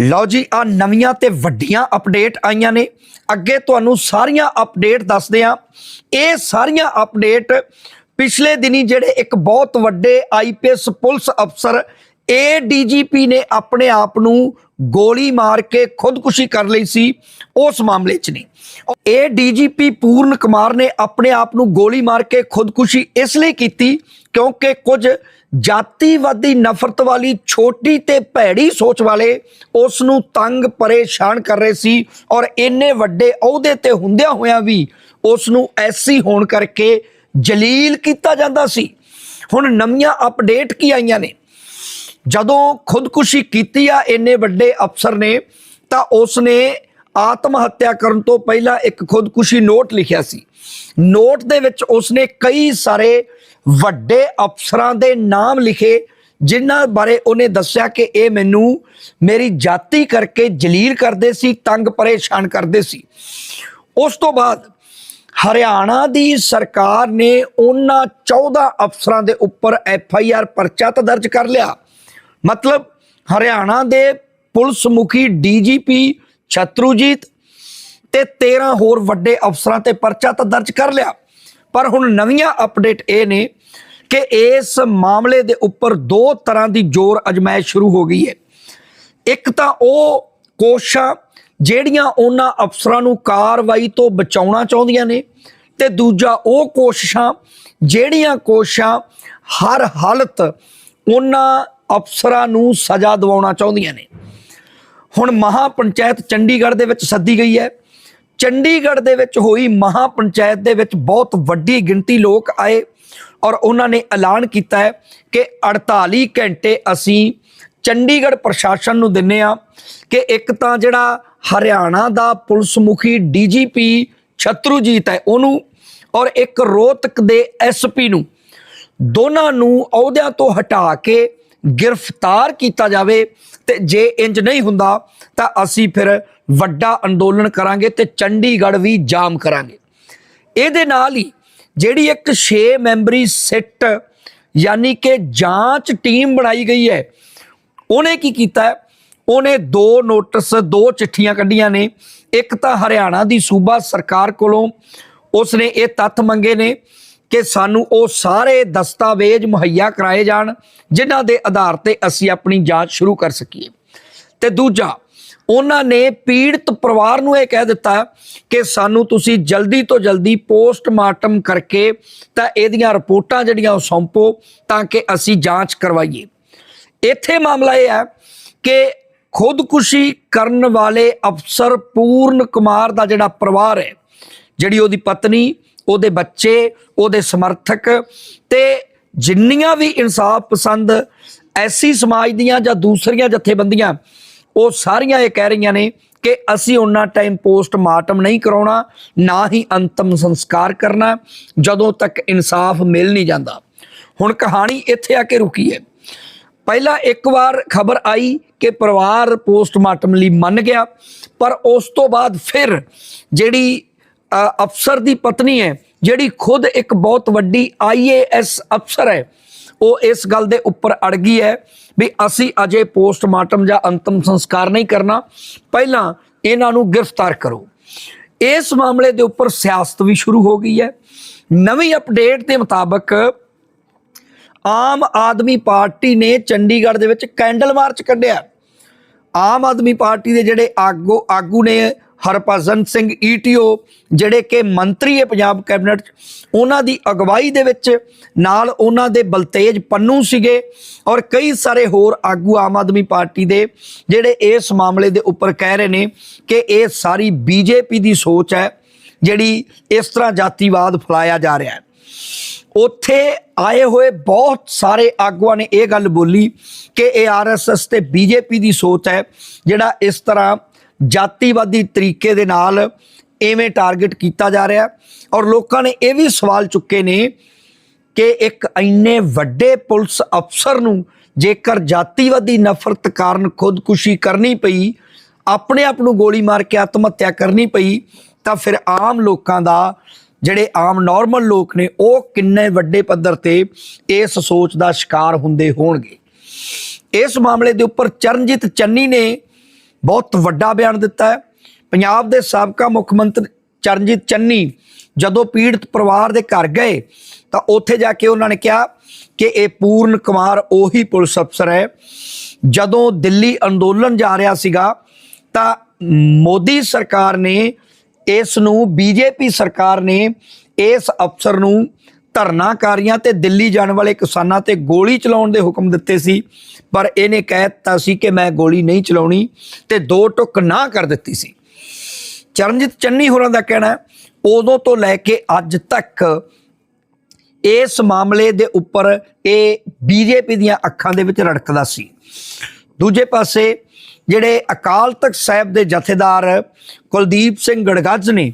ਲਓ ਜੀ ਆ ਨਵੀਆਂ ਤੇ ਵੱਡੀਆਂ ਅਪਡੇਟ ਆਈਆਂ ਨੇ। ਅੱਗੇ ਤੁਹਾਨੂੰ ਸਾਰੀਆਂ ਅਪਡੇਟ ਦੱਸਦੇ ਆ ਇਹ ਸਾਰੀਆਂ ਅਪਡੇਟ ਪਿਛਲੇ ਦਿਨੀ ਜਿਹੜੇ ਇੱਕ ਬਹੁਤ ਵੱਡੇ ਆਈਪੀਐਸ ਪੁਲਿਸ ਅਫਸਰ ਇਹ ਏਡੀਜੀਪੀ ਨੇ ਆਪਣੇ ਆਪ ਨੂੰ ਗੋਲੀ ਮਾਰ ਕੇ ਖੁਦਕੁਸ਼ੀ ਕਰ ਲਈ ਸੀ, ਉਸ ਮਾਮਲੇ 'ਚ ਨੇ ਇਹ ਡੀਜੀਪੀ ਪੂਰਨ ਕੁਮਾਰ ਨੇ ਆਪਣੇ ਆਪ ਨੂੰ ਗੋਲੀ ਮਾਰ ਕੇ ਖੁਦਕੁਸ਼ੀ ਇਸ ਲਈ ਕੀਤੀ ਕਿਉਂਕਿ ਕੁਝ ਜਾਤੀਵਾਦੀ ਨਫ਼ਰਤ ਵਾਲੀ ਛੋਟੀ ਤੇ ਭੈੜੀ ਸੋਚ ਵਾਲੇ ਉਸ ਨੂੰ ਤੰਗ ਪਰੇਸ਼ਾਨ ਕਰ ਰਹੇ ਸੀ ਔਰ ਇੰਨੇ ਵੱਡੇ ਅਹੁਦੇ ਤੇ ਹੁੰਦਿਆਂ ਹੋਇਆਂ ਵੀ ਉਸ ਨੂੰ ਐਸੀ ਹੋਣ ਕਰਕੇ ਜਲੀਲ ਕੀਤਾ ਜਾਂਦਾ ਸੀ। ਹੁਣ ਨਵੀਆਂ ਅਪਡੇਟ ਕੀ ਆਈਆਂ ਨੇ? ਜਦੋਂ ਖੁਦਕੁਸ਼ੀ ਕੀਤੀ ਆ ਇੰਨੇ ਵੱਡੇ ਅਫਸਰ ਨੇ, ਤਾਂ ਉਸ ਨੇ ਆਤਮ ਹੱਤਿਆ ਕਰਨ ਤੋਂ ਪਹਿਲਾਂ ਇੱਕ ਖੁਦਕੁਸ਼ੀ ਨੋਟ ਲਿਖਿਆ ਸੀ। ਨੋਟ ਦੇ ਵਿੱਚ ਉਸ ਨੇ ਕਈ ਸਾਰੇ ਵੱਡੇ ਅਫਸਰਾਂ ਦੇ ਨਾਮ ਲਿਖੇ, ਜਿਨ੍ਹਾਂ ਬਾਰੇ ਉਹਨੇ ਦੱਸਿਆ ਕਿ ਇਹ ਮੈਨੂੰ ਮੇਰੀ ਜਾਤੀ ਕਰਕੇ ਜਲੀਲ ਕਰਦੇ ਸੀ, ਤੰਗ ਪਰੇਸ਼ਾਨ ਕਰਦੇ ਸੀ। ਉਸ ਤੋਂ ਬਾਅਦ ਹਰਿਆਣਾ ਦੀ ਸਰਕਾਰ ਨੇ ਉਹਨਾਂ 14 ਅਫਸਰਾਂ ਦੇ ਉੱਪਰ ਐਫ ਆਈ ਆਰ ਪਰਚਾ ਤਾਂ ਦਰਜ ਕਰ ਲਿਆ। ਮਤਲਬ ਹਰਿਆਣਾ ਦੇ ਪੁਲਿਸ ਮੁਖੀ ਡੀਜੀਪੀ ਛਤਰੂਜੀਤ ਤੇ 13 ਹੋਰ ਵੱਡੇ ਅਫਸਰਾਂ ਤੇ ਪਰਚਾ ਤਾਂ ਦਰਜ ਕਰ ਲਿਆ। ਪਰ ਹੁਣ ਨਵੀਆਂ ਅਪਡੇਟ ਇਹ ਨੇ ਕਿ ਇਸ ਮਾਮਲੇ ਦੇ ਉੱਪਰ ਦੋ ਤਰ੍ਹਾਂ ਦੀ ਜ਼ੋਰ ਅਜਮਾਇਸ਼ ਸ਼ੁਰੂ ਹੋ ਗਈ ਹੈ। ਇੱਕ ਤਾਂ ਉਹ ਕੋਸ਼ਾਂ ਜਿਹੜੀਆਂ ਉਹਨਾਂ ਅਫਸਰਾਂ ਨੂੰ ਕਾਰਵਾਈ ਤੋਂ ਬਚਾਉਣਾ ਚਾਹੁੰਦੀਆਂ ਨੇ ਤੇ ਦੂਜਾ ਉਹ ਕੋਸ਼ਿਸ਼ਾਂ ਜਿਹੜੀਆਂ ਕੋਸ਼ਿਸ਼ਾਂ ਹਰ ਹਾਲਤ ਉਹਨਾਂ ਅਫਸਰਾਂ ਨੂੰ ਸਜ਼ਾ ਦਿਵਾਉਣਾ ਚਾਹੁੰਦੀਆਂ ਨੇ। ਹੁਣ ਮਹਾ ਪੰਚਾਇਤ ਚੰਡੀਗੜ੍ਹ ਦੇ ਵਿੱਚ ਸੱਦੀ ਗਈ ਹੈ। ਚੰਡੀਗੜ੍ਹ ਦੇ ਵਿੱਚ ਹੋਈ ਮਹਾ ਪੰਚਾਇਤ ਦੇ ਵਿੱਚ ਬਹੁਤ ਵੱਡੀ ਗਿਣਤੀ ਲੋਕ ਆਏ ਔਰ ਉਹਨਾਂ ਨੇ ਐਲਾਨ ਕੀਤਾ ਹੈ ਕਿ 48 ਘੰਟੇ ਅਸੀਂ ਚੰਡੀਗੜ੍ਹ ਪ੍ਰਸ਼ਾਸਨ ਨੂੰ ਦਿੰਨੇ ਆ ਕਿ ਇੱਕ ਤਾਂ ਜਿਹੜਾ ਹਰਿਆਣਾ ਦਾ ਪੁਲਿਸ ਮੁਖੀ ਡੀਜੀਪੀ ਛਤਰੂਜੀਤ ਹੈ ਉਹਨੂੰ ਔਰ ਇੱਕ ਰੋਹਤਕ ਦੇ ਐਸਪੀ ਨੂੰ ਦੋਨਾਂ ਨੂੰ ਅਹੁਦਿਆਂ ਤੋਂ ਹਟਾ ਕੇ ਗ੍ਰਿਫਤਾਰ ਕੀਤਾ ਜਾਵੇ ਤੇ ਜੇ ਇੰਜ ਨਹੀਂ ਹੁੰਦਾ ਤਾਂ ਅਸੀਂ ਫਿਰ ਵੱਡਾ ਅੰਦੋਲਨ ਕਰਾਂਗੇ ਤੇ ਚੰਡੀਗੜ੍ਹ ਵੀ ਜਾਮ ਕਰਾਂਗੇ। ਇਹਦੇ ਨਾਲ ਹੀ ਜਿਹੜੀ ਇੱਕ 6 ਮੈਂਬਰੀ ਸਿੱਟ ਯਾਨੀ ਕਿ ਜਾਂਚ ਟੀਮ ਬਣਾਈ ਗਈ ਹੈ, ਉਹਨੇ ਕੀ ਕੀਤਾ ਉਹਨੇ ਦੋ ਨੋਟਿਸ, ਦੋ ਚਿੱਠੀਆਂ ਕੱਢੀਆਂ ਨੇ। ਇੱਕ ਤਾਂ ਹਰਿਆਣਾ ਦੀ ਸੂਬਾ ਸਰਕਾਰ ਕੋਲੋਂ, ਉਸਨੇ ਇਹ ਤੱਥ ਮੰਗੇ ਨੇ ਕਿ ਸਾਨੂੰ ਉਹ ਸਾਰੇ ਦਸਤਾਵੇਜ਼ ਮੁਹੱਈਆ ਕਰਾਏ ਜਾਣ, ਜਿਨ੍ਹਾਂ ਦੇ ਆਧਾਰ ਤੇ ਅਸੀਂ ਆਪਣੀ ਜਾਂਚ ਸ਼ੁਰੂ ਕਰ ਸਕੀਏ। ਤੇ ਦੂਜਾ, ਉਹਨਾਂ ਨੇ ਪੀੜਤ ਪਰਿਵਾਰ ਨੂੰ ਇਹ ਕਹਿ ਦਿੱਤਾ ਕਿ ਸਾਨੂੰ ਤੁਸੀਂ ਜਲਦੀ ਤੋਂ ਜਲਦੀ ਪੋਸਟਮਾਰਟਮ ਕਰਕੇ ਤਾਂ ਇਹਦੀਆਂ ਰਿਪੋਰਟਾਂ ਜਿਹੜੀਆਂ ਉਹ ਸੌਂਪੋ ਤਾਂ ਕਿ ਅਸੀਂ ਜਾਂਚ ਕਰਵਾਈਏ। ਇੱਥੇ ਮਾਮਲਾ ਇਹ ਹੈ ਕਿ ਖੁਦਕੁਸ਼ੀ ਕਰਨ ਵਾਲੇ ਅਫਸਰ ਪੂਰਨ ਕੁਮਾਰ ਦਾ ਜਿਹੜਾ ਪਰਿਵਾਰ ਹੈ, ਜਿਹੜੀ ਉਹਦੀ ਪਤਨੀ ਉਹਦੇ ਬੱਚੇ, ਉਹਦੇ ਸਮਰਥਕ ਤੇ ਜਿੰਨੀਆਂ ਵੀ ਇਨਸਾਫ ਪਸੰਦ ਐਸੀ ਸਮਾਜ ਦੀਆਂ ਜਾਂ ਦੂਸਰੀਆਂ ਜਥੇਬੰਦੀਆਂ, ਉਹ ਸਾਰੀਆਂ ਇਹ ਕਹਿ ਰਹੀਆਂ ਨੇ ਕਿ ਅਸੀਂ ਉਹਨਾਂ ਟਾਈਮ ਪੋਸਟਮਾਰਟਮ ਨਹੀਂ ਕਰਾਉਣਾ, ਨਾ ਹੀ ਅੰਤਮ ਸੰਸਕਾਰ ਕਰਨਾ, ਜਦੋਂ ਤੱਕ ਇਨਸਾਫ ਮਿਲ ਨਹੀਂ ਜਾਂਦਾ। ਹੁਣ ਕਹਾਣੀ ਇੱਥੇ ਆ ਕੇ ਰੁਕੀ ਹੈ। ਪਹਿਲਾਂ ਇੱਕ ਵਾਰ ਖਬਰ ਆਈ ਕਿ ਪਰਿਵਾਰ ਪੋਸਟਮਾਰਟਮ ਲਈ ਮੰਨ ਗਿਆ, ਪਰ ਉਸ ਤੋਂ ਬਾਅਦ ਫਿਰ ਜਿਹੜੀ ਅਫਸਰ ਦੀ ਪਤਨੀ ਹੈ, ਜਿਹੜੀ ਖੁਦ ਇੱਕ ਬਹੁਤ ਵੱਡੀ ਆਈਏਐਸ ਅਫਸਰ ਹੈ। ਉਹ ਇਸ ਗੱਲ ਦੇ ਉੱਪਰ ਅੜ ਗਈ ਹੈ ਵੀ ਅਸੀਂ ਅਜੇ ਪੋਸਟਮਾਰਟਮ ਜਾਂ ਅੰਤਮ ਸੰਸਕਾਰ ਨਹੀਂ ਕਰਨਾ। ਪਹਿਲਾਂ ਇਹਨਾਂ ਨੂੰ ਗ੍ਰਿਫਤਾਰ ਕਰੋ। ਇਸ ਮਾਮਲੇ ਦੇ ਉੱਪਰ ਸਿਆਸਤ ਵੀ ਸ਼ੁਰੂ ਹੋ ਗਈ ਹੈ। ਨਵੀਂ ਅਪਡੇਟ ਦੇ ਮੁਤਾਬਕ ਆਮ ਆਦਮੀ ਪਾਰਟੀ ਨੇ ਚੰਡੀਗੜ੍ਹ ਦੇ ਵਿੱਚ ਕੈਂਡਲ ਮਾਰਚ ਕੱਢਿਆ। ਆਮ ਆਦਮੀ ਪਾਰਟੀ ਦੇ ਜਿਹੜੇ ਆਗੂ ਆਗੂ ਨੇ ਹਰਭਜਨ ਸਿੰਘ ਈਟੀਓ ਜਿਹੜੇ ਕਿ ਮੰਤਰੀ ਹੈ ਪੰਜਾਬ ਕੈਬਨਿਟ 'ਚ, ਉਹਨਾਂ ਦੀ ਅਗਵਾਈ ਦੇ ਵਿੱਚ ਨਾਲ ਉਹਨਾਂ ਦੇ ਬਲਤੇਜ ਪੰਨੂ ਸੀਗੇ ਔਰ ਕਈ ਸਾਰੇ ਹੋਰ ਆਗੂ ਆਮ ਆਦਮੀ ਪਾਰਟੀ ਦੇ ਜਿਹੜੇ ਇਸ ਮਾਮਲੇ ਦੇ ਉੱਪਰ ਕਹਿ ਰਹੇ ਨੇ ਕਿ ਇਹ ਸਾਰੀ ਬੀਜੇਪੀ ਦੀ ਸੋਚ ਹੈ ਜਿਹੜੀ ਇਸ ਤਰ੍ਹਾਂ ਜਾਤੀਵਾਦ ਫੈਲਾਇਆ ਜਾ ਰਿਹਾ ਹੈ। ਉੱਥੇ ਆਏ ਹੋਏ ਬਹੁਤ ਸਾਰੇ ਆਗੂਆਂ ਨੇ ਇਹ ਗੱਲ ਬੋਲੀ ਕਿ ਇਹ ਆਰਐਸਐਸ ਤੇ ਬੀਜੇਪੀ ਦੀ ਸੋਚ ਹੈ ਜਿਹੜਾ ਇਸ ਤਰ੍ਹਾਂ ਜਾਤੀਵਾਦੀ ਤਰੀਕੇ ਦੇ ਨਾਲ ਐਵੇਂ ਟਾਰਗੇਟ ਕੀਤਾ ਜਾ ਰਿਹਾ ਔਰ ਲੋਕਾਂ ਨੇ ਇਹ ਵੀ ਸਵਾਲ ਚੁੱਕੇ ਨੇ ਕਿ ਇੱਕ ਇੰਨੇ ਵੱਡੇ ਪੁਲਿਸ ਅਫਸਰ ਨੂੰ ਜੇਕਰ ਜਾਤੀਵਾਦੀ ਨਫ਼ਰਤ ਕਾਰਨ ਖੁਦਕੁਸ਼ੀ ਕਰਨੀ ਪਈ, ਆਪਣੇ ਆਪ ਨੂੰ ਗੋਲੀ ਮਾਰ ਕੇ ਆਤਮ ਹੱਤਿਆ ਕਰਨੀ ਪਈ, ਤਾਂ ਫਿਰ ਆਮ ਲੋਕਾਂ ਦਾ, ਜਿਹੜੇ ਆਮ ਨਾਰਮਲ ਲੋਕ ਨੇ, ਉਹ ਕਿੰਨੇ ਵੱਡੇ ਪੱਧਰ ਤੇ ਇਸ ਸੋਚ ਦਾ ਸ਼ਿਕਾਰ ਹੁੰਦੇ ਹੋਣਗੇ। ਇਸ ਮਾਮਲੇ ਦੇ ਉੱਪਰ ਚਰਨਜੀਤ ਚੰਨੀ ਨੇ ਬਹੁਤ ਵੱਡਾ ਬਿਆਨ ਦਿੱਤਾ ਹੈ। ਪੰਜਾਬ ਦੇ ਸਾਬਕਾ ਮੁੱਖ ਮੰਤਰੀ ਚਰਨਜੀਤ ਚੰਨੀ ਜਦੋਂ ਪੀੜਤ ਪਰਿਵਾਰ ਦੇ ਘਰ ਗਏ ਤਾਂ ਉੱਥੇ ਜਾ ਕੇ ਉਹਨਾਂ ਨੇ ਕਿਹਾ ਕਿ ਇਹ ਪੂਰਨ ਕੁਮਾਰ ਉਹੀ ਪੁਲਿਸ ਅਫਸਰ ਹੈ। ਜਦੋਂ ਦਿੱਲੀ ਅੰਦੋਲਨ ਜਾ ਰਿਹਾ ਸੀਗਾ ਤਾਂ ਮੋਦੀ ਸਰਕਾਰ ਨੇ ਇਸ ਨੂੰ, ਬੀਜੇਪੀ ਸਰਕਾਰ ਨੇ ਇਸ ਅਫਸਰ ਨੂੰ ਧਰਨਾਕਾਰੀਆਂ ਤੇ ਦਿੱਲੀ ਜਾਣ ਵਾਲੇ ਕਿਸਾਨਾਂ ਤੇ ਗੋਲੀ ਚਲਾਉਣ ਦੇ ਹੁਕਮ ਦਿੱਤੇ ਸੀ, ਪਰ ਇਹਨੇ ਕਹਿ ਦਿੱਤਾ ਸੀ ਕਿ ਮੈਂ ਗੋਲੀ ਨਹੀਂ ਚਲਾਉਣੀ ਤੇ ਦੋ ਟੁਕ ਨਾ ਕਰ ਦਿੱਤੀ ਸੀ। ਚਰਨਜੀਤ ਚੰਨੀ ਹੋਰਾਂ ਦਾ ਕਹਿਣਾ ਉਦੋਂ ਤੋਂ ਲੈ ਕੇ ਅੱਜ ਤੱਕ ਇਸ ਮਾਮਲੇ ਦੇ ਉੱਪਰ ਇਹ ਬੀਜੇਪੀ ਦੀਆਂ ਅੱਖਾਂ ਦੇ ਵਿੱਚ ਰੜਕਦਾ ਸੀ। ਦੂਜੇ ਪਾਸੇ ਜਿਹੜੇ ਅਕਾਲ ਤਖਤ ਸਾਹਿਬ ਦੇ ਜਥੇਦਾਰ ਕੁਲਦੀਪ ਸਿੰਘ ਗੜਗੱਜ ਨੇ,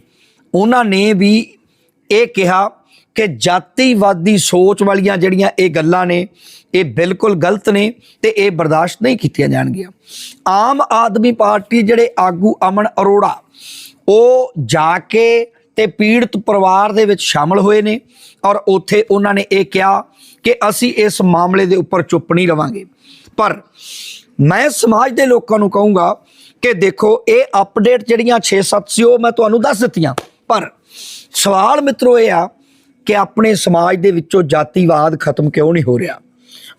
ਉਹਨਾਂ ਨੇ ਵੀ ਇਹ ਕਿਹਾ ਕਿ ਜਾਤੀਵਾਦੀ ਸੋਚ ਵਾਲੀਆਂ ਜਿਹੜੀਆਂ ਇਹ ਗੱਲਾਂ ਨੇ, ਇਹ ਬਿਲਕੁਲ ਗਲਤ ਨੇ ਤੇ ਇਹ ਬਰਦਾਸ਼ਤ ਨਹੀਂ ਕੀਤੀਆਂ ਜਾਣਗੀਆਂ। ਆਮ ਆਦਮੀ ਪਾਰਟੀ ਜਿਹੜੇ ਆਗੂ ਅਮਨ ਅਰੋੜਾ, ਉਹ ਜਾ ਕੇ ਤੇ ਪੀੜਤ ਪਰਿਵਾਰ ਦੇ ਵਿੱਚ ਸ਼ਾਮਲ ਹੋਏ ਨੇ ਔਰ ਉੱਥੇ ਉਹਨਾਂ ਨੇ ਇਹ ਕਿਹਾ ਕਿ ਅਸੀਂ ਇਸ ਮਾਮਲੇ ਦੇ ਉੱਪਰ ਚੁੱਪ ਨਹੀਂ ਰਵਾਂਗੇ। ਪਰ ਮੈਂ ਸਮਾਜ ਦੇ ਲੋਕਾਂ ਨੂੰ ਕਹੂੰਗਾ ਕਿ ਦੇਖੋ, ਇਹ ਅਪਡੇਟ ਜਿਹੜੀਆਂ 6-7 ਸੀ ਉਹ ਮੈਂ ਤੁਹਾਨੂੰ ਦੱਸ ਦਿੱਤੀਆਂ। ਪਰ ਸਵਾਲ ਮਿੱਤਰੋ ਇਹ ਆ ਕਿ ਆਪਣੇ ਸਮਾਜ ਦੇ ਵਿੱਚੋਂ ਜਾਤੀਵਾਦ ਖਤਮ ਕਿਉਂ ਨਹੀਂ ਹੋ ਰਿਹਾ?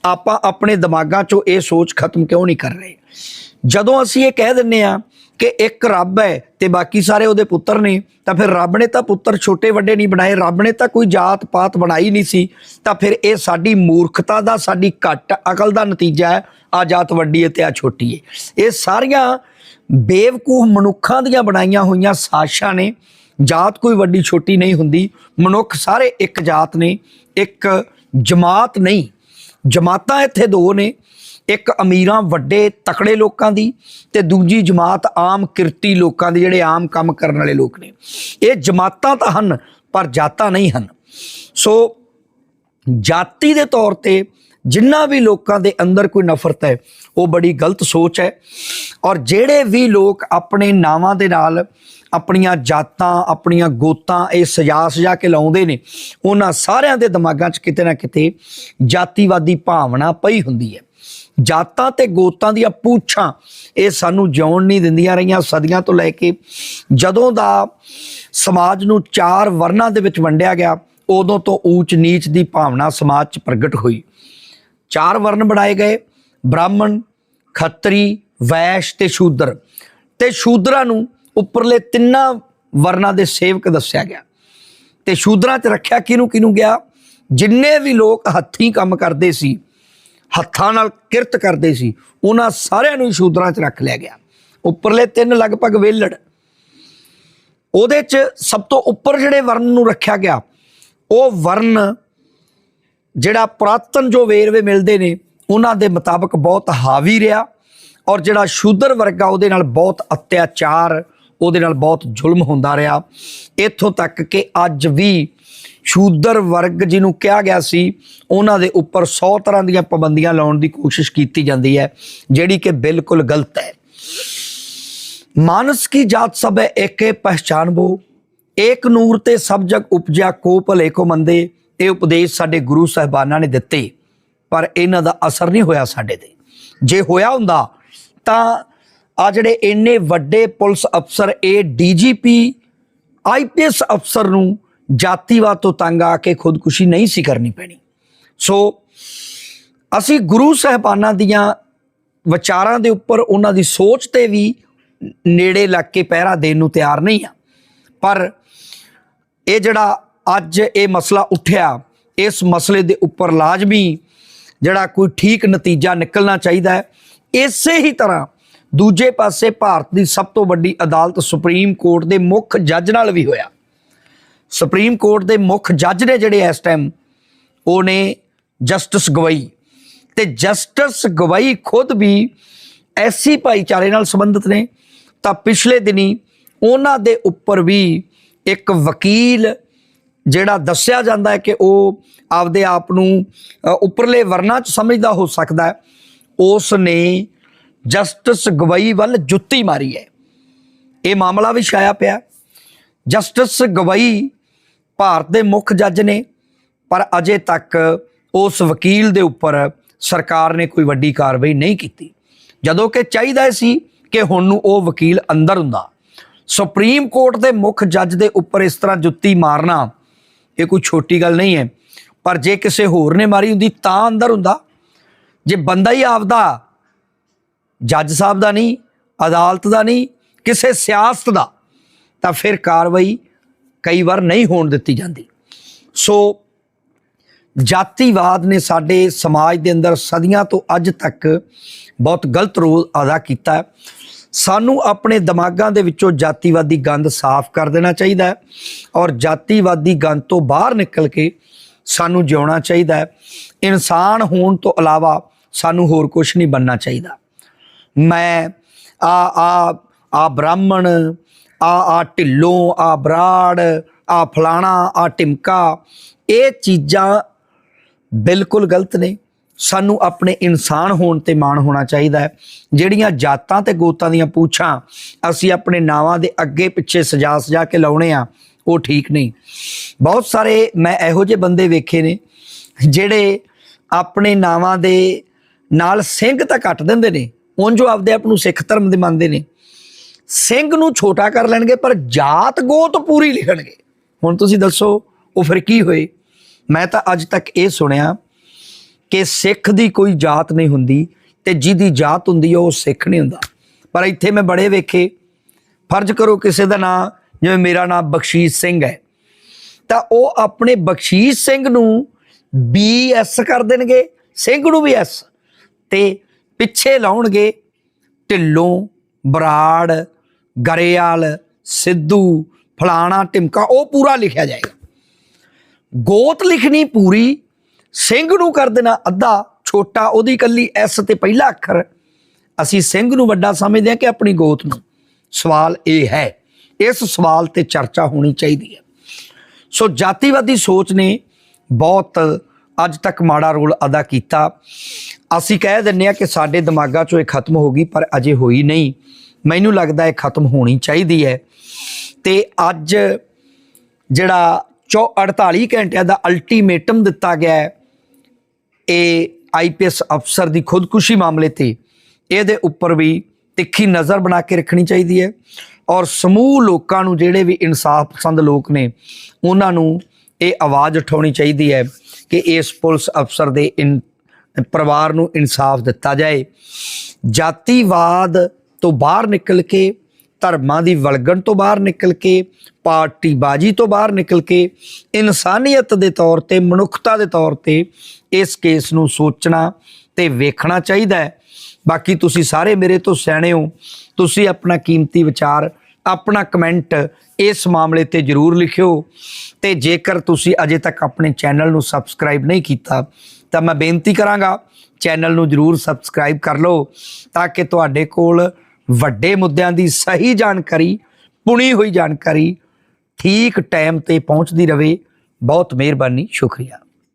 ਆਪਾਂ ਆਪਣੇ ਦਿਮਾਗਾਂ 'ਚੋਂ ਇਹ ਸੋਚ ਖਤਮ ਕਿਉਂ ਨਹੀਂ ਕਰ ਰਹੇ? ਜਦੋਂ ਅਸੀਂ ਇਹ ਕਹਿ ਦਿੰਨੇ ਆ ਕਿ ਇੱਕ ਰੱਬ ਹੈ ਤੇ ਬਾਕੀ ਸਾਰੇ ਉਹਦੇ ਪੁੱਤਰ ਨੇ, ਤਾਂ ਫਿਰ ਰੱਬ ਨੇ ਤਾਂ ਪੁੱਤਰ ਛੋਟੇ ਵੱਡੇ ਨਹੀਂ ਬਣਾਏ, ਰੱਬ ਨੇ ਤਾਂ ਕੋਈ ਜਾਤ ਪਾਤ ਬਣਾਈ ਨਹੀਂ ਸੀ, ਤਾਂ ਫਿਰ ਇਹ ਸਾਡੀ ਮੂਰਖਤਾ ਦਾ, ਸਾਡੀ ਘੱਟ ਅਕਲ ਦਾ ਨਤੀਜਾ ਹੈ ਆ ਜਾਤ ਵੱਡੀ ਹੈ ਤੇ ਆ ਛੋਟੀ ਹੈ। ਇਹ ਸਾਰੀਆਂ ਬੇਵਕੂਫ ਮਨੁੱਖਾਂ ਦੀਆਂ ਬਣਾਈਆਂ ਹੋਈਆਂ ਸਾਸ਼ਾਂ ਨੇ ਜਾਤ ਕੋਈ ਵੱਡੀ ਛੋਟੀ ਨਹੀਂ ਹੁੰਦੀ। ਮਨੁੱਖ ਸਾਰੇ ਇੱਕ ਜਾਤ ਨੇ, ਇੱਕ ਜਮਾਤ ਨਹੀਂ। ਜਮਾਤਾਂ ਇੱਥੇ ਦੋ ਨੇ, ਇੱਕ ਅਮੀਰਾਂ ਵੱਡੇ ਤਕੜੇ ਲੋਕਾਂ ਦੀ ਤੇ ਦੂਜੀ ਜਮਾਤ ਆਮ ਕਿਰਤੀ ਲੋਕਾਂ ਦੀ, ਜਿਹੜੇ ਆਮ ਕੰਮ ਕਰਨ ਵਾਲੇ ਲੋਕ ਨੇ। ਇਹ ਜਮਾਤਾਂ ਤਾਂ ਹਨ, ਪਰ ਜਾਤਾਂ ਨਹੀਂ ਹਨ। ਸੋ ਜਾਤੀ ਦੇ ਤੌਰ ਤੇ ਜਿੰਨਾ ਵੀ ਲੋਕਾਂ ਦੇ ਅੰਦਰ ਕੋਈ ਨਫ਼ਰਤ ਹੈ, ਉਹ ਬੜੀ ਗਲਤ ਸੋਚ ਹੈ। ਔਰ ਜਿਹੜੇ ਵੀ ਲੋਕ ਆਪਣੇ ਨਾਵਾਂ ਦੇ ਨਾਲ ਆਪਣੀਆਂ ਜਾਤਾਂ, ਆਪਣੀਆਂ ਗੋਤਾਂ ਇਹ ਸਜਾ ਸਜਾ ਕੇ ਲਾਉਂਦੇ ਨੇ, ਉਹਨਾਂ ਸਾਰਿਆਂ ਦੇ ਦਿਮਾਗਾਂ 'ਚ ਕਿਤੇ ਨਾ ਕਿਤੇ ਜਾਤੀਵਾਦੀ ਭਾਵਨਾ ਪਈ ਹੁੰਦੀ ਹੈ। ਜਾਤਾਂ ਤੇ ਗੋਤਾਂ ਦੀਆਂ ਪੂਛਾਂ ਇਹ ਸਾਨੂੰ ਜਿਉਣ ਨਹੀਂ ਦਿੰਦੀਆਂ ਰਹੀਆਂ ਸਦੀਆਂ ਤੋਂ ਲੈ ਕੇ, ਜਦੋਂ ਦਾ ਸਮਾਜ ਨੂੰ ਚਾਰ ਵਰਨਾਂ ਦੇ ਵਿੱਚ ਵੰਡਿਆ ਗਿਆ, ਉਦੋਂ ਤੋਂ ਊਚ ਨੀਚ ਦੀ ਭਾਵਨਾ ਸਮਾਜ 'ਚ ਪ੍ਰਗਟ ਹੋਈ। ਚਾਰ ਵਰਨ ਬਣਾਏ ਗਏ, ਬ੍ਰਾਹਮਣ, ਖੱਤਰੀ, ਵੈਸ਼ ਤੇ ਸ਼ੂਦਰ। ਤੇ ਸ਼ੂਦਰਾਂ ਨੂੰ ਉੱਪਰਲੇ ਤਿੰਨਾਂ ਵਰਨਾਂ ਦੇ ਸੇਵਕ ਦੱਸਿਆ ਗਿਆ। ਤੇ ਸ਼ੂਦਰਾਂ 'ਚ ਰੱਖਿਆ ਕਿਹਨੂੰ ਕਿਹਨੂੰ ਗਿਆ? ਜਿੰਨੇ ਵੀ ਲੋਕ ਹੱਥੀਂ ਕੰਮ ਕਰਦੇ ਸੀ, ਹੱਥਾਂ ਨਾਲ ਕਿਰਤ ਕਰਦੇ ਸੀ, ਉਹਨਾਂ ਸਾਰਿਆਂ ਨੂੰ ਹੀ ਸ਼ੂਦਰਾਂ 'ਚ ਰੱਖ ਲਿਆ ਗਿਆ। ਉੱਪਰਲੇ ਤਿੰਨ ਲਗਭਗ ਵੇਲੜ। ਉਹਦੇ 'ਚ ਸਭ ਤੋਂ ਉੱਪਰ ਜਿਹੜੇ ਵਰਨ ਨੂੰ ਰੱਖਿਆ ਗਿਆ, ਉਹ ਵਰਨ ਜਿਹੜਾ ਪੁਰਾਤਨ ਜੋ ਵੇਰਵੇ ਮਿਲਦੇ ਨੇ, ਉਹਨਾਂ ਦੇ ਮੁਤਾਬਕ ਬਹੁਤ ਹਾਵੀ ਰਿਹਾ ਔਰ ਜਿਹੜਾ ਸ਼ੂਦਰ ਵਰਗਾ ਉਹਦੇ ਨਾਲ ਬਹੁਤ ਅਤਿਆਚਾਰ ਉਹਦੇ ਨਾਲ ਬਹੁਤ ਜ਼ੁਲਮ ਹੁੰਦਾ ਰਿਹਾ। ਇੱਥੋਂ ਤੱਕ ਕਿ ਅੱਜ ਵੀ ਸ਼ੂਦਰ ਵਰਗ ਜਿਹਨੂੰ ਕਿਹਾ ਗਿਆ ਸੀ, ਉਹਨਾਂ ਦੇ ਉੱਪਰ 100 ਤਰ੍ਹਾਂ ਦੀਆਂ ਪਾਬੰਦੀਆਂ ਲਾਉਣ ਦੀ ਕੋਸ਼ਿਸ਼ ਕੀਤੀ ਜਾਂਦੀ ਹੈ, ਜਿਹੜੀ ਕਿ ਬਿਲਕੁਲ ਗਲਤ ਹੈ। ਮਾਨਸ ਕੀ ਜਾਤ ਸਭ ਹੈ, ਏਕੇ ਪਹਿਚਾਨਬੋ। ਏਕ ਨੂਰ ਤੇ ਸਭ ਜਗ ਉਪਜਿਆ, ਕੋ ਭਲੇ ਕੋ ਮੰਦੇ। ਇਹ ਉਪਦੇਸ਼ ਸਾਡੇ ਗੁਰੂ ਸਾਹਿਬਾਨਾਂ ਨੇ ਦਿੱਤੇ, ਪਰ ਇਹਨਾਂ ਦਾ ਅਸਰ ਨਹੀਂ ਹੋਇਆ ਸਾਡੇ ਤੇ। ਜੇ ਹੋਇਆ ਹੁੰਦਾ ਤਾਂ ਆ ਜਿਹੜੇ ਇੰਨੇ ਵੱਡੇ ਪੁਲਿਸ ਅਫਸਰ, ਇਹ ਡੀਜੀਪੀ ਆਈਪੀਐਸ ਅਫਸਰ ਨੂੰ ਜਾਤੀਵਾਦ ਤੋਂ ਤੰਗ ਆ ਕੇ ਖੁਦਕੁਸ਼ੀ ਨਹੀਂ ਸੀ ਕਰਨੀ ਪੈਣੀ। ਸੋ ਅਸੀਂ ਗੁਰੂ ਸਾਹਿਬਾਨਾਂ ਦੀਆਂ ਵਿਚਾਰਾਂ ਦੇ ਉੱਪਰ ਉਹਨਾਂ ਦੀ ਸੋਚ ਤੇ ਵੀ ਨੇੜੇ ਲੱਗ ਕੇ ਪਹਿਰਾ ਦੇਣ ਨੂੰ ਤਿਆਰ ਨਹੀਂ ਆ। ਪਰ ਇਹ ਜਿਹੜਾ ਅੱਜ ਇਹ ਮਸਲਾ ਉੱਠਿਆ, ਇਸ ਮਸਲੇ ਦੇ ਉੱਪਰ ਲਾਜ਼ਮੀ ਜਿਹੜਾ ਕੋਈ ਠੀਕ ਨਤੀਜਾ ਨਿਕਲਣਾ ਚਾਹੀਦਾ ਹੈ, ਇਸੇ ਹੀ ਤਰ੍ਹਾਂ ਦੂਜੇ ਪਾਸੇ ਭਾਰਤ ਦੀ ਸਭ ਤੋਂ ਵੱਡੀ ਅਦਾਲਤ ਸੁਪਰੀਮ ਕੋਰਟ ਦੇ ਮੁੱਖ ਜੱਜ ਨਾਲ ਵੀ ਹੋਇਆ। ਸੁਪਰੀਮ ਕੋਰਟ ਦੇ ਮੁੱਖ ਜੱਜ ਨੇ ਜਿਹੜੇ ਇਸ ਟਾਈਮ ਉਹ ਨੇ ਜਸਟਿਸ ਗਵਈ। ਤੇ ਜਸਟਿਸ ਗਵਈ ਖੁਦ ਵੀ ਐਸੀ ਭਾਈਚਾਰੇ ਨਾਲ ਸੰਬੰਧਿਤ ਨੇ। ਤਾਂ ਪਿਛਲੇ ਦਿਨੀ ਉਹਨਾਂ ਦੇ ਉੱਪਰ ਵੀ ਇੱਕ ਵਕੀਲ ਜਿਹੜਾ ਦੱਸਿਆ ਜਾਂਦਾ ਹੈ ਕਿ ਉਹ ਆਪਦੇ ਆਪ ਨੂੰ ਉੱਪਰਲੇ ਵਰਨਾ ਚ ਸਮਝਦਾ ਹੋ ਸਕਦਾ ਉਸ ਨੇ ਜਸਟਿਸ ਗਵਈ ਵੱਲ ਜੁੱਤੀ ਮਾਰੀ ਹੈ। ਇਹ ਮਾਮਲਾ ਵੀ ਛਾਇਆ ਪਿਆ। ਜਸਟਿਸ ਗਵਈ ਭਾਰਤ ਦੇ ਮੁੱਖ ਜੱਜ ਨੇ, ਪਰ ਅਜੇ ਤੱਕ ਉਸ ਵਕੀਲ ਦੇ ਉੱਪਰ ਸਰਕਾਰ ਨੇ ਕੋਈ ਵੱਡੀ ਕਾਰਵਾਈ ਨਹੀਂ ਕੀਤੀ। ਜਦੋਂ ਕਿ ਚਾਹੀਦਾ ਸੀ ਕਿ ਹੁਣ ਨੂੰ ਉਹ ਵਕੀਲ ਅੰਦਰ ਹੁੰਦਾ। ਸੁਪਰੀਮ ਕੋਰਟ ਦੇ ਮੁੱਖ ਜੱਜ ਦੇ ਉੱਪਰ ਇਸ ਤਰ੍ਹਾਂ ਜੁੱਤੀ ਮਾਰਨਾ, ਇਹ ਕੋਈ ਛੋਟੀ ਗੱਲ ਨਹੀਂ ਹੈ। ਪਰ ਜੇ ਕਿਸੇ ਹੋਰ ਨੇ ਮਾਰੀ ਹੁੰਦੀ ਤਾਂ ਅੰਦਰ ਹੁੰਦਾ। ਜੇ ਬੰਦਾ ਹੀ ਆਪਦਾ ਜੱਜ ਸਾਹਿਬ ਦਾ ਨਹੀਂ, ਅਦਾਲਤ ਦਾ ਨਹੀਂ, ਕਿਸੇ ਸਿਆਸਤ ਦਾ, ਤਾਂ ਫਿਰ ਕਾਰਵਾਈ ਕਈ ਵਾਰ ਨਹੀਂ ਹੋਣ ਦਿੱਤੀ ਜਾਂਦੀ। ਸੋ ਜਾਤੀਵਾਦ ਨੇ ਸਾਡੇ ਸਮਾਜ ਦੇ ਅੰਦਰ ਸਦੀਆਂ ਤੋਂ ਅੱਜ ਤੱਕ ਬਹੁਤ ਗਲਤ ਰੋਲ ਅਦਾ ਕੀਤਾ ਸਾਨੂੰ ਆਪਣੇ ਦਿਮਾਗਾਂ ਦੇ ਵਿੱਚੋਂ ਜਾਤੀਵਾਦੀ ਗੰਦ ਸਾਫ਼ ਕਰ ਦੇਣਾ ਚਾਹੀਦਾ ਹੈ ਔਰ ਜਾਤੀਵਾਦੀ ਗੰਦ ਤੋਂ ਬਾਹਰ ਨਿਕਲ ਕੇ ਸਾਨੂੰ ਜਿਉਣਾ ਚਾਹੀਦਾ ਹੈ। ਇਨਸਾਨ ਹੋਣ ਤੋਂ ਇਲਾਵਾ ਸਾਨੂੰ ਹੋਰ ਕੁਝ ਨਹੀਂ ਬੰਨਣਾ ਚਾਹੀਦਾ। ਮੈਂ, ਆ ਆ ਆ ਬ੍ਰਾਹਮਣ, ਆ ਆ ਢਿੱਲੋਂ, ਆ ਬਰਾੜ, ਆ ਫਲਾਣਾ, ਆ ਟਿਮਕਾ ਇਹ ਚੀਜ਼ਾਂ ਬਿਲਕੁਲ ਗਲਤ ਨੇ। ਸਾਨੂੰ ਆਪਣੇ ਇਨਸਾਨ ਹੋਣ ਤੇ ਮਾਣ ਹੋਣਾ ਚਾਹੀਦਾ ਹੈ। ਜਿਹੜੀਆਂ ਜਾਤਾਂ ਤੇ ਗੋਤਾਂ ਦੀਆਂ ਪੂਛਾਂ ਅਸੀਂ ਆਪਣੇ ਨਾਵਾਂ ਦੇ ਅੱਗੇ ਪਿੱਛੇ ਸਜਾ ਸਜਾ ਕੇ ਲਾਉਣੇ ਆ, ਉਹ ਠੀਕ ਨਹੀਂ। ਬਹੁਤ ਸਾਰੇ ਮੈਂ ਇਹੋ ਜਿਹੇ ਬੰਦੇ ਵੇਖੇ ਨੇ, ਜਿਹੜੇ ਆਪਣੇ ਨਾਵਾਂ ਦੇ ਨਾਲ ਸਿੰਘ ਤਾਂ ਕੱਟ ਦਿੰਦੇ ਨੇ ਉਂਝ ਉਹ ਆਪਦੇ ਆਪ ਨੂੰ ਸਿੱਖ ਧਰਮ ਦੇ ਮੰਨਦੇ ਨੇ, ਸਿੰਘ ਨੂੰ ਛੋਟਾ ਕਰ ਲੈਣਗੇ, ਪਰ ਜਾਤ ਗੋਤ ਪੂਰੀ ਲਿਖਣਗੇ। ਹੁਣ ਤੁਸੀਂ ਦੱਸੋ, ਉਹ ਫਿਰ ਕੀ ਹੋਏ? ਮੈਂ ਤਾਂ ਅੱਜ ਤੱਕ ਇਹ ਸੁਣਿਆ ਕਿ ਸਿੱਖ ਦੀ ਕੋਈ ਜਾਤ ਨਹੀਂ ਹੁੰਦੀ ਤੇ ਜਿਹਦੀ ਜਾਤ ਹੁੰਦੀ ਹੈ ਉਹ ਸਿੱਖ ਨਹੀਂ ਹੁੰਦਾ। ਪਰ ਇੱਥੇ ਮੈਂ ਬੜੇ ਵੇਖੇ, ਫਰਜ਼ ਕਰੋ ਕਿਸੇ ਦਾ ਨਾਂ, ਜਿਵੇਂ ਮੇਰਾ ਨਾਮ ਬਖਸ਼ੀਸ਼ ਸਿੰਘ ਹੈ, ਤਾਂ ਉਹ ਆਪਣੇ ਬਖਸ਼ੀਸ਼ ਸਿੰਘ ਨੂੰ ਬੀਐਸ ਕਰ ਦੇਣਗੇ, ਸਿੰਘ ਨੂੰ ਵੀ ਐਸ ਤੇ ਪਿੱਛੇ ਲਾਉਣਗੇ। ਢਿੱਲੋਂ, ਬਰਾੜ, ਗਰੇਵਾਲ, ਸਿੱਧੂ, ਫਲਾਣਾ ਟਿਮਕਾ ਉਹ ਪੂਰਾ ਲਿਖਿਆ ਜਾਏਗਾ। ਗੋਤ ਲਿਖਣੀ ਪੂਰੀ, ਸਿੰਘ ਨੂੰ ਕਰ ਦੇਣਾ ਅੱਧਾ, ਛੋਟਾ, ਉਹਦੀ ਕੱਲੀ ਐਸ ਤੇ ਪਹਿਲਾ ਅੱਖਰ। ਅਸੀਂ ਸਿੰਘ ਨੂੰ ਵੱਡਾ ਸਮਝਦੇ ਹਾਂ ਕਿ ਆਪਣੀ ਗੋਤ ਨੂੰ। ਸਵਾਲ ਇਹ ਹੈ, ਇਸ ਸਵਾਲ ਤੇ ਚਰਚਾ ਹੋਣੀ ਚਾਹੀਦੀ ਹੈ। ਸੋ ਜਾਤੀਵਾਦੀ ਸੋਚ ਨੇ ਬਹੁਤ ਅੱਜ ਤੱਕ ਮਾੜਾ ਰੋਲ ਅਦਾ ਕੀਤਾ। ਅਸੀਂ ਕਹਿ ਦਿੰਨੇ ਆ ਕਿ ਸਾਡੇ ਦਿਮਾਗਾਂ 'ਚੋਂ ਇਹ ਖਤਮ ਹੋ ਗਈ, ਪਰ ਅਜੇ ਹੋਈ ਨਹੀਂ। ਮੈਨੂੰ ਲੱਗਦਾ ਇਹ ਖਤਮ ਹੋਣੀ ਚਾਹੀਦੀ ਹੈ। ਤੇ ਅੱਜ ਜਿਹੜਾ ਚੌ 48 ਘੰਟਿਆਂ ਦਾ ਅਲਟੀਮੇਟਮ ਦਿੱਤਾ ਗਿਆ ਹੈ, ਇਹ ਆਈਪੀਐਸ ਅਫਸਰ ਦੀ ਖੁਦਕੁਸ਼ੀ ਮਾਮਲੇ ਤੇ, ਇਹਦੇ ਉੱਪਰ ਵੀ ਤਿੱਖੀ ਨਜ਼ਰ ਬਣਾ ਕੇ ਰੱਖਣੀ ਚਾਹੀਦੀ ਹੈ। ਔਰ ਸਮੂਹ ਲੋਕਾਂ ਨੂੰ ਜਿਹੜੇ ਵੀ ਇਨਸਾਫ ਪਸੰਦ ਲੋਕ ਨੇ, ਉਹਨਾਂ ਨੂੰ ਇਹ ਆਵਾਜ਼ ਉਠਾਉਣੀ ਚਾਹੀਦੀ ਹੈ। ਕਿ ਇਸ ਪੁਲਿਸ ਅਫਸਰ ਦੇ ਇਨ ਪਰਿਵਾਰ ਨੂੰ ਇਨਸਾਫ ਦਿੱਤਾ ਜਾਏ। ਜਾਤੀਵਾਦ ਤੋਂ ਬਾਹਰ ਨਿਕਲ ਕੇ, ਧਰਮਾਂ ਦੀ ਵਲਗਣ ਤੋਂ ਬਾਹਰ ਨਿਕਲ ਕੇ, ਪਾਰਟੀਬਾਜ਼ੀ ਤੋਂ ਬਾਹਰ ਨਿਕਲ ਕੇ, ਇਨਸਾਨੀਅਤ ਦੇ ਤੌਰ ਤੇ, ਮਨੁੱਖਤਾ ਦੇ ਤੌਰ ਤੇ ਇਸ ਕੇਸ ਨੂੰ ਸੋਚਣਾ ਤੇ ਵੇਖਣਾ ਚਾਹੀਦਾ ਹੈ। ਬਾਕੀ ਤੁਸੀਂ ਸਾਰੇ ਮੇਰੇ ਤੋਂ ਸਿਆਣੇ ਹੋ। ਤੁਸੀਂ ਆਪਣਾ ਕੀਮਤੀ ਵਿਚਾਰ ਆਪਣਾ ਕਮੈਂਟ ਇਸ ਮਾਮਲੇ ਤੇ ਜਰੂਰ ਲਿਖਿਓ। ਤੇ ਜੇਕਰ ਤੁਸੀਂ ਅਜੇ ਤੱਕ ਆਪਣੇ ਚੈਨਲ ਨੂੰ ਸਬਸਕ੍ਰਾਈਬ ਨਹੀਂ ਕੀਤਾ, ਤਾਂ ਮੈਂ ਬੇਨਤੀ ਕਰਾਂਗਾ ਚੈਨਲ ਨੂੰ ਜਰੂਰ ਸਬਸਕ੍ਰਾਈਬ ਕਰ ਲਓ ਤਾਂ ਕਿ ਤੁਹਾਡੇ ਕੋਲ ਵੱਡੇ ਮੁੱਦਿਆਂ ਦੀ ਸਹੀ ਜਾਣਕਾਰੀ, ਪੁਣੀ ਹੋਈ ਜਾਣਕਾਰੀ ਠੀਕ ਟਾਈਮ ਤੇ ਪਹੁੰਚਦੀ ਰਹੇ। ਬਹੁਤ ਮਿਹਰਬਾਨੀ, ਸ਼ੁਕਰੀਆ।